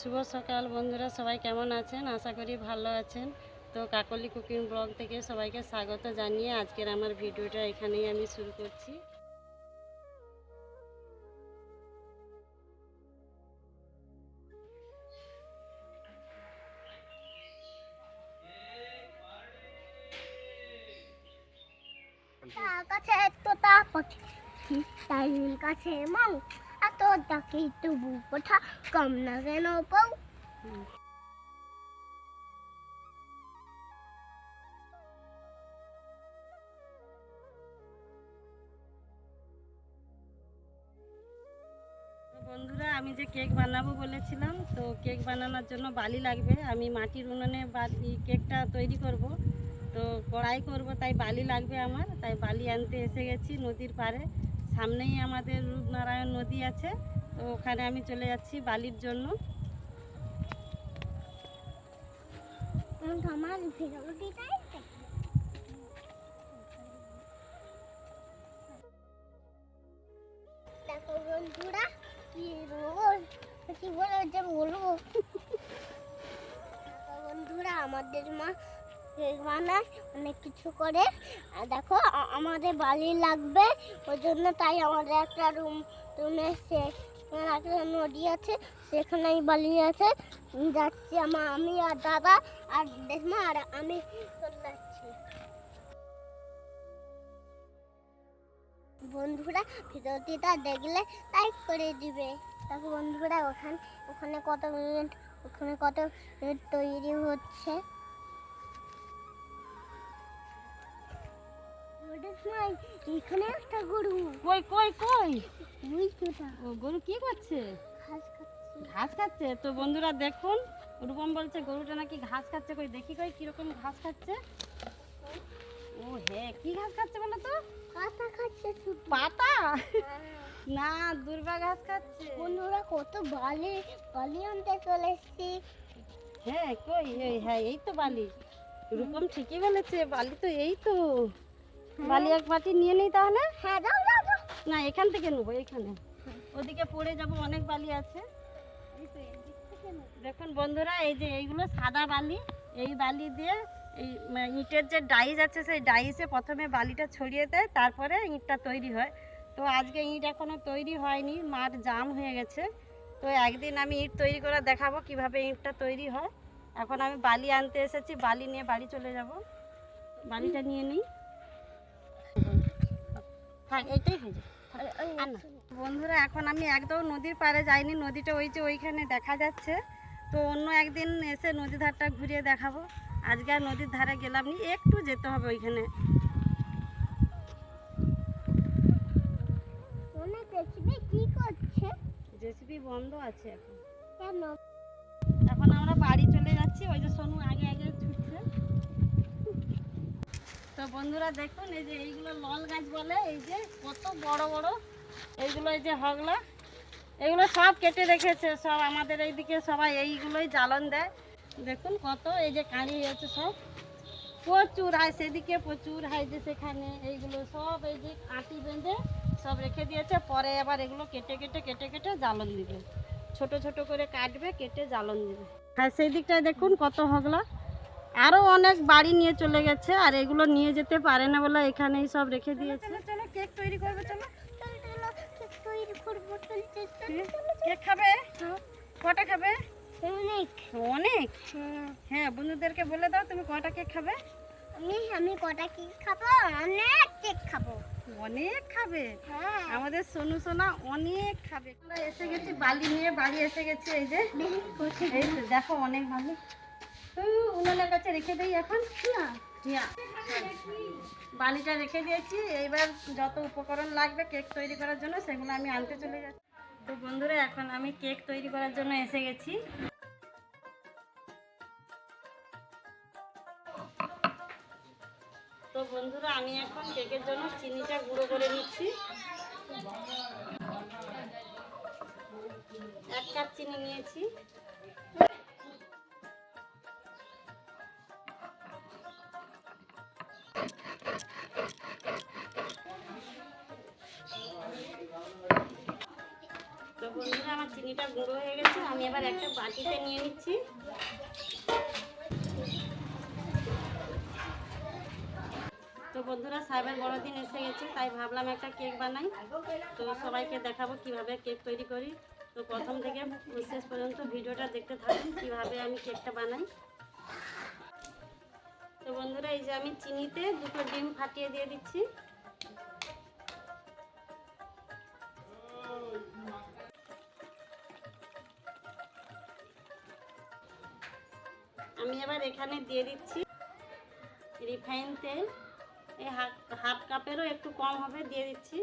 শুভ সকাল বন্ধুরা, সবাই কেমন আছেন? আশা করি ভালো আছেন। তো কাকলি কুকিং ব্লগ থেকে সবাইকে স্বাগত জানিয়ে আজকের আমার ভিডিওটা এখানেই আমি শুরু করছি। কাছে তো কাছে মাও এত ডাকি তবু কথা কম না কেন বন্ধুরা, আমি যে কেক বানাবো বলেছিলাম, তো কেক বানানোর জন্য বালি লাগবে। আমি মাটির উনুনে বালি, কেকটা তৈরি করব। তো কড়াই করব, তাই বালি লাগবে আমার। তাই বালি আনতে এসে গেছি নদীর পাড়ে। সামনেই আমাদের রূপনারায়ণ নদী আছে তো ওখানে আমি চলে যাচ্ছি বালির জন্য। আমার ভিডিওটিটাই দেখো বন্ধুরা কি রোদ কি বলে যে বলব? বন্ধুরা আমাদের মা বানায়, অনেক কিছু করে। আর দেখো আমাদের বালি লাগবে, ওই জন্য তাই আমাদের একটা রুম, রুমে সে, একটা নদী আছে সেখানেই বালি আছে। যাচ্ছি আমার আমি আর দাদা, আর দেখমা, আর আমি যাচ্ছি। বন্ধুরা, ভিডিওটিটা দেখলে লাইক করে দিবে। তারপর বন্ধুরা, ওখানে ওখানে কত মিনিট ওখানে কত মিনিট তৈরি হচ্ছে। ওটা এখানে একটা গরু। কই কই কই? ও গরু কি করছে? ঘাস খাচ্ছে। ঘাস খাচ্ছে? তো বন্ধুরা দেখুন রূপম বলছে গরুটা নাকি ঘাস খাচ্ছে। কই দেখি কই কীরকম ঘাস খাচ্ছে? ও হ্যাঁ কি ঘাস খাচ্ছে বলো তো? পাতা খাচ্ছে পাতা? না দুর্বা ঘাস খাচ্ছে। বন্ধুরা কত বালি বালি আনতে চলে এসছি। হ্যাঁ কই এই হ্যাঁ এই তো বালি। রূপম ঠিকই বলেছে বালি তো এই তো। বালি এক বাটি নিয়ে নেই তাহলে? হ্যাঁ দাও দাও দাও। না এখান থেকে নেব এখানে। ওদিকে পড়ে যাব অনেক বালি আছে। দেখুন বন্ধুরা এই যে এইগুলো সাদা বালি এই বালি দিয়ে এই ইটের যে ডাইস আছে সেই ডাইসে প্রথমে বালিটা ছড়িয়ে দেয় তারপরে ইঁটটা তৈরি হয়। তো আজকে ইঁট এখনও তৈরি হয়নি মাঠ জাম হয়ে গেছে। তো একদিন আমি ইট তৈরি করে দেখাবো কীভাবে ইঁটটা তৈরি হয়। এখন আমি বালি আনতে এসেছি বালি নিয়ে বাড়ি চলে যাব। বালিটা নিয়ে নিই। এইটাই হয়ে যাবে। বন্ধুরা এখন আমি একদম নদীর পাড়ে যাইনি নদীটা ওই যে ওইখানে দেখা যাচ্ছে। তো অন্য একদিন এসে নদী ধারটা ঘুরিয়ে দেখাবো। আজকে আর নদীর ধারে গেলাম নি একটু যেতে হবে ওইখানে। বন্ধ আছে এখন আমরা বাড়ি চলে যাচ্ছি ওই যে সোনু আগে আগে ছুটছে। তো বন্ধুরা দেখুন, এই যে এইগুলো লল গাছ বলে, এই যে কত বড় বড়, এইগুলো এই যে হগলা, এগুলো সব কেটে রেখেছে, সব আমাদের এইদিকে সবাই এইগুলোই জ্বালন দেয়। দেখুন কত, এই যে কাঁড়ি হয়েছে সব। প্রচুর হয় সেদিকে প্রচুর হয় যে সেখানে, এইগুলো সব এই যে আটি বেঁধে সব রেখে দিয়েছে, পরে আবার এগুলো কেটে কেটে কেটে কেটে জ্বালন দিবে। ছোট ছোট করে কাটবে, কেটে জ্বালন দিবে। হ্যাঁ সেই দিকটায় দেখুন কত হগলা। আরও অনেক বাড়ি নিয়ে চলে গেছে আর এগুলো নিয়ে যেতে পারে না বলে এখানেই সব রেখে দিয়েছে। চলো কেক তৈরি করবে চলো। কেক খাবে? কটা খাবে? অনেক। অনেক? হ্যাঁ। হ্যাঁ বন্ধুদেরকে বলে দাও তুমি কটা কেক খাবে? আমি আমি কটা কেক খাব অনেক কেক খাব। অনেক খাবে? হ্যাঁ। আমাদের সোনু সোনা অনেক খাবে। আমরা এসে গেছি বালি নিয়ে বাড়ি এসে গেছি এই যে। এই দেখো অনেক তো উনানের কাছে রেখে দেই এখন? না। বালিটা রেখে দিয়েছি। এইবার যত উপকরণ লাগবে কেক তৈরি করার জন্য সেগুলো আমি আনতে চলে যাচ্ছি। তো বন্ধুরা এখন আমি কেক তৈরি করার জন্য এসে গেছি। তো বন্ধুরা আমি এখন কেকের জন্য চিনিটা গুঁড়ো করে নিচ্ছি। এক কাপ চিনি নিয়েছি। চিনিটা গুঁড়ো হয়ে গেছে, আমি এবার একটা বাটিতে নিয়ে নিচ্ছি। তো বন্ধুরা, সাহেবের বড়দিন এসে গেছে, তাই ভাবলাম একটা কেক বানাই। তো সবাইকে দেখাবো কীভাবে কেক তৈরি করি। তো প্রথম থেকে শেষ পর্যন্ত ভিডিওটা দেখতে থাকুন, কীভাবে আমি কেকটা বানাই। তো বন্ধুরা, এই যে আমি চিনিতে দুটো ডিম ফাটিয়ে দিয়ে দিচ্ছি। এখানে দিয়ে দিচ্ছি রিফাইন তেল। এই হাফ হাফ কাপেরও একটু কম হবে, দিয়ে দিচ্ছি।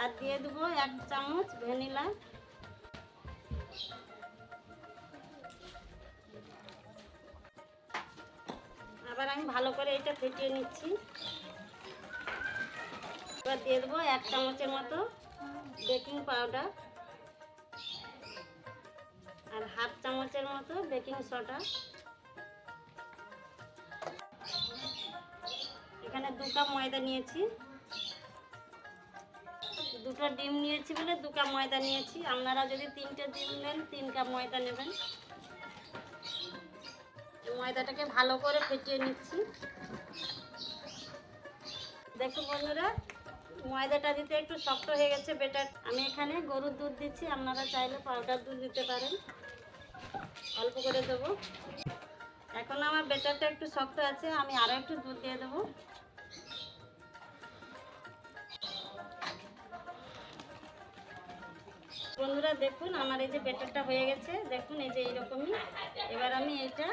আর দিয়ে দেবো এক চামচ ভ্যানিলা। আবার আমি ভালো করে এটা ফেটিয়ে নিচ্ছি। এবার দিয়ে দেবো এক চামচের মতো বেকিং পাউডার। মতো বেকিং সোডা। এখানে দু কাপ ময়দা নিয়েছি। দুটো ডিম নিয়েছি বলে দু কাপ ময়দা নিয়েছি। আপনারা যদি তিনটে ডিম নেন, তিন কাপ ময়দা নেবেন। ময়দাটাকে ভালো করে ফেটিয়ে নিচ্ছি। দেখুন বন্ধুরা, ময়দাটা দিতে একটু শক্ত হয়ে গেছে বেটার আমি এখানে গরুর দুধ দিচ্ছি, আপনারা চাইলে পাউডার দুধ দিতে পারেন। অল্প করে দেবো। এখন আমার বেটারটা একটু শক্ত আছে, আমি আরও একটু দুধ দিয়ে দেবো। বন্ধুরা, দেখুন আমার এই যে বেটারটা হয়ে গেছে। দেখুন, এই যে এইরকমই। এবার আমি এটা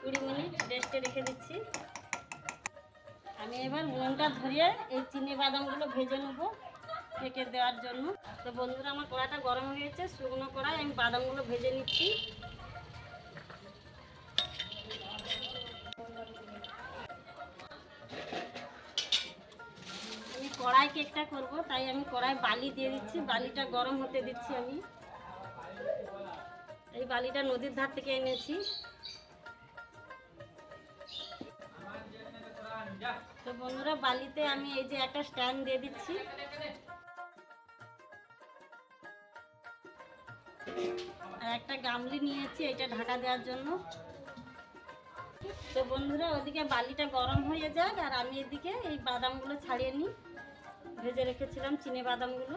কুড়ি মিনিট রেস্টে রেখে দিচ্ছি। আমি এবার উনুনটা ধরিয়ে এই চিনি বাদামগুলো ভেজে নেব থেকে দেওয়ার জন্য। তো বন্ধুরা, আমার কড়াটা গরম হয়ে গেছে, শুকনো কড়াই আমি বাদামগুলো ভেজে নিচ্ছি। কড়াই কেকটা করব, তাই আমি কড়াই বালি দিয়ে দিচ্ছি, বালিটা গরম হতে দিচ্ছি আমি। এই বালিটা নদীর ধার থেকে এনেছি। তো বন্ধুরা, বালিতে আমি এই যে একটা স্ট্যান্ড দিয়ে দিচ্ছি। আর একটা গামলি নিয়েছি এটা ঢাকা দেওয়ার জন্য। তো বন্ধুরা, ওদিকে বালিটা গরম হয়ে যাক, আর আমি এদিকে এই বাদামগুলো ছাড়িয়ে নিই। ভেজে রেখেছিলাম চিনে বাদামগুলো।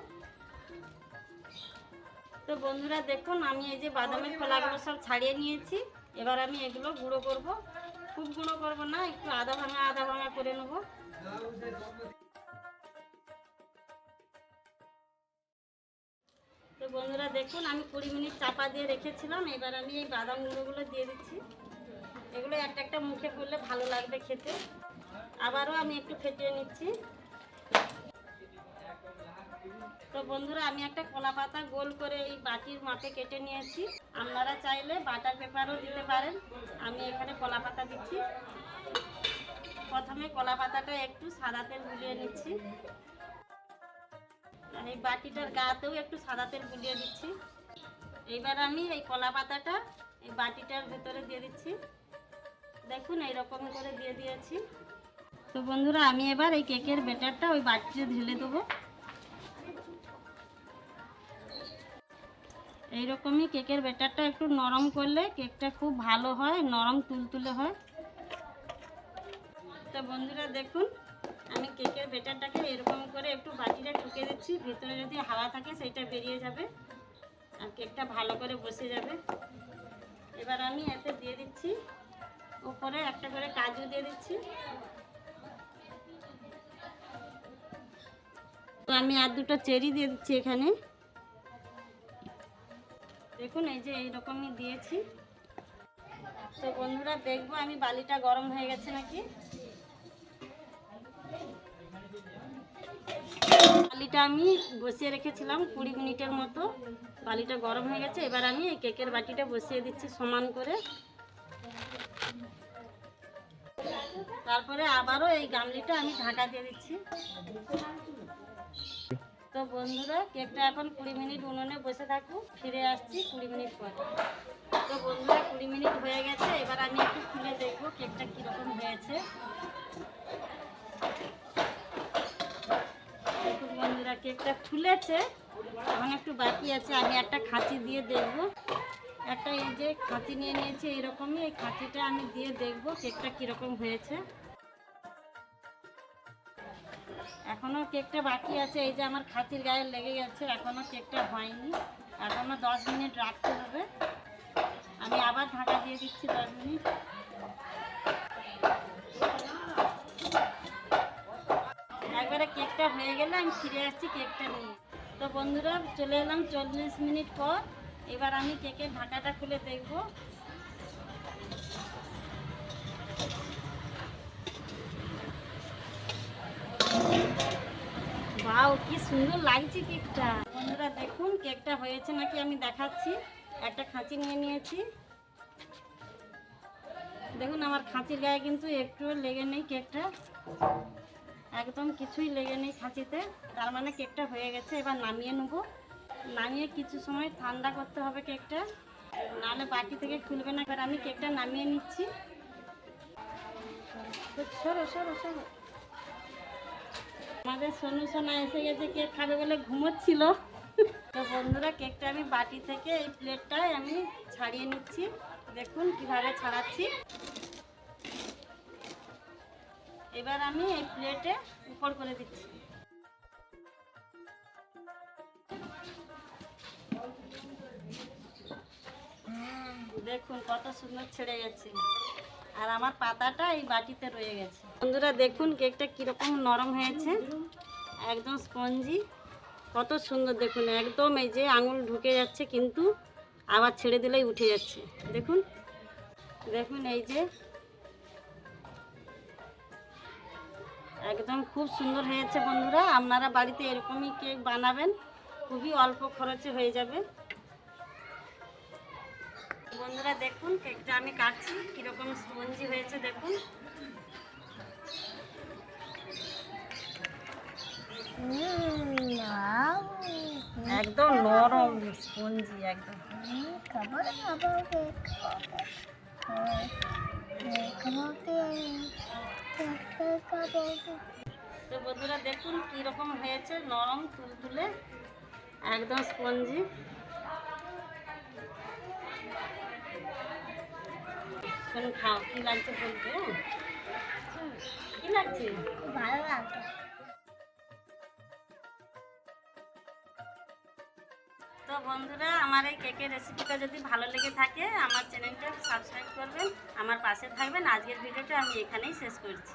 তো বন্ধুরা দেখুন আমি এই যে বাদামের খোলাগুলো সব ছাড়িয়ে নিয়েছি। এবার আমি এগুলো গুঁড়ো করব। খুব গুঁড়ো করব না একটু আধা ভাঙা আধা ভাঙা করে নেব। তো বন্ধুরা দেখুন আমি কুড়ি মিনিট চাপা দিয়ে রেখেছিলাম। এবার আমি এই বাদাম গুঁড়োগুলো দিয়ে দিচ্ছি। এগুলো একটা একটা মুখে পড়লে ভালো লাগবে খেতে। আবারও আমি একটু ফেটিয়ে নিচ্ছি। তো বন্ধুরা, আমি একটা কলা পাতা গোল করে এই বাটির মাপে কেটে নিয়েছি। আপনারা চাইলে বাটার পেপারও দিতে পারেন। আমি এখানে কলা পাতা দিচ্ছি। প্রথমে কলা পাতাটা একটু সাদা তেল গুলিয়ে নিচ্ছি। আর এই বাটিটার গাতেও একটু সাদা তেল গুলিয়ে দিচ্ছি। এইবার আমি এই কলা পাতাটা এই বাটিটার ভেতরে দিয়ে দিচ্ছি। দেখুন, এইরকম করে দিয়ে দিয়েছি। তো বন্ধুরা, আমি এবার এই কেকের ব্যাটারটা ওই বাটিতে ঢেলে দেবো। এইরকমই কেকের ব্যাটারটা একটু নরম করলে কেকটা খুব ভালো হয়, নরম তুলতুলে হয়। তো বন্ধুরা দেখুন, আমি কেকের ব্যাটারটাকে এরকম করে একটু বাটিটা ঢুকে দিচ্ছি, ভিতরে যদি হাওয়া থাকে সেটা বেরিয়ে যাবে আর কেকটা ভালো করে বসে যাবে। এবার আমি এতে দিয়ে দিচ্ছি, উপরে একটা করে কাজু দিয়ে দিচ্ছি। তো আমি আর দুটো চেরি দিয়ে দিচ্ছি এখানে। দেখুন, এই যে এইরকমই দিয়েছি। তো বন্ধুরা, দেখব আমি বালিটা গরম হয়ে গেছে নাকি? বালিটা আমি বসিয়ে রেখেছিলাম কুড়ি মিনিটের মতো। বালিটা গরম হয়ে গেছে, এবার আমি এই কেকের বাটিটা বসিয়ে দিচ্ছি সমান করে। তারপরে আবারও এই গামলিটা আমি ঢাকা দিয়ে দিচ্ছি। তো বন্ধুরা, কেকটা এখন কুড়ি মিনিট উনুনে বসে থাকুক, ফিরে আসছি কুড়ি মিনিট পর। তো বন্ধুরা, কুড়ি মিনিট হয়ে গেছে, এবার আমি একটু খুলে দেখব কেকটা কীরকম হয়েছে। দেখুন বন্ধুরা, কেকটা ফুলেছে, এখন একটু বাকি আছে, আমি একটা খাঁচি দিয়ে দেখব। একটা এই যে খাঁচি নিয়ে নিয়েছি, এইরকমই এই খাঁচিটা আমি দিয়ে দেখব কেকটা কীরকম হয়েছে। এখনও কেকটা বাকি আছে, এই যে আমার খাঁচির গায়ে লেগে গেছে, এখনও কেকটা হয়নি। এখনও দশ মিনিট রাখতে হবে। আমি আবার ঢাকা দিয়ে দিচ্ছি দশ মিনিট। একবারে কেকটা হয়ে গেলে আমি ফিরে আসছি কেকটা নিয়ে। তো বন্ধুরা, চলে এলাম চল্লিশ মিনিট পর। এবার আমি কেকের ঢাকাটা খুলে দেখব। বাও কি সুন্দর লাগছে কেকটা। বন্ধুরা, দেখুন, কেকটা হয়েছে নাকি? আমি দেখাচ্ছি। একটা খাঁচি নিয়ে নিয়েছি। দেখুন, আমার খাঁচির গায়ে কিন্তু একটুও লেগে নেই কেকটা। একদম কিছুই লেগে নেই খাঁচিতে। তার মানে কেকটা হয়ে গেছে। এবার নামিয়ে নেব। নামিয়ে কিছু সময় ঠান্ডা করতে হবে কেকটা। নাহলে বাটি থেকে খুলবে না। এবার আমি কেকটা নামিয়ে নিচ্ছি। সরো সরো সরো। আমাদের সোনু সোনা এসে গেছে কেক খাবে বলে ঘুমোচ্ছিল। তো বন্ধুরা, কেকটা আমি বাটি থেকে এই প্লেটটায় আমি ছাড়িয়ে নিচ্ছি। দেখুন কীভাবে ছাড়াচ্ছি। এবার আমি এই প্লেটে উপর করে দিচ্ছি। দেখুন কত সুন্দর ছেড়ে গেছে। আর আমার পাতাটা এই বাটিতে রয়ে গেছে। বন্ধুরা, দেখুন কেকটা কীরকম নরম হয়েছে। একদম স্পঞ্জি। কত সুন্দর, দেখুন, একদম এই যে আঙুল ঢুকে যাচ্ছে, কিন্তু আবার ছেড়ে দিলেই উঠে যাচ্ছে। দেখুন দেখুন এই যে একদম খুব সুন্দর হয়েছে বন্ধুরা। আপনারা বাড়িতে এরকমই কেক বানাবেন, খুবই অল্প খরচে হয়ে যাবে। বন্ধুরা দেখুন কেকটা আমি কাটছি। কীরকম স্পঞ্জি হয়েছে দেখুন। একদম নরম স্পঞ্জি একদম। তো বন্ধুরা দেখুন কীরকম হয়েছে নরম তুলতুলে একদম স্পঞ্জি। শোন খাও কি লাগছে বলবে? কি লাগছে? ভালো লাগছে। তো বন্ধুরা আমার এই কেকের রেসিপিটা যদি ভালো লেগে থাকে আমার চ্যানেলটা সাবস্ক্রাইব করবেন আমার পাশে থাকবেন। আজকের ভিডিওটা আমি এখানেই শেষ করছি।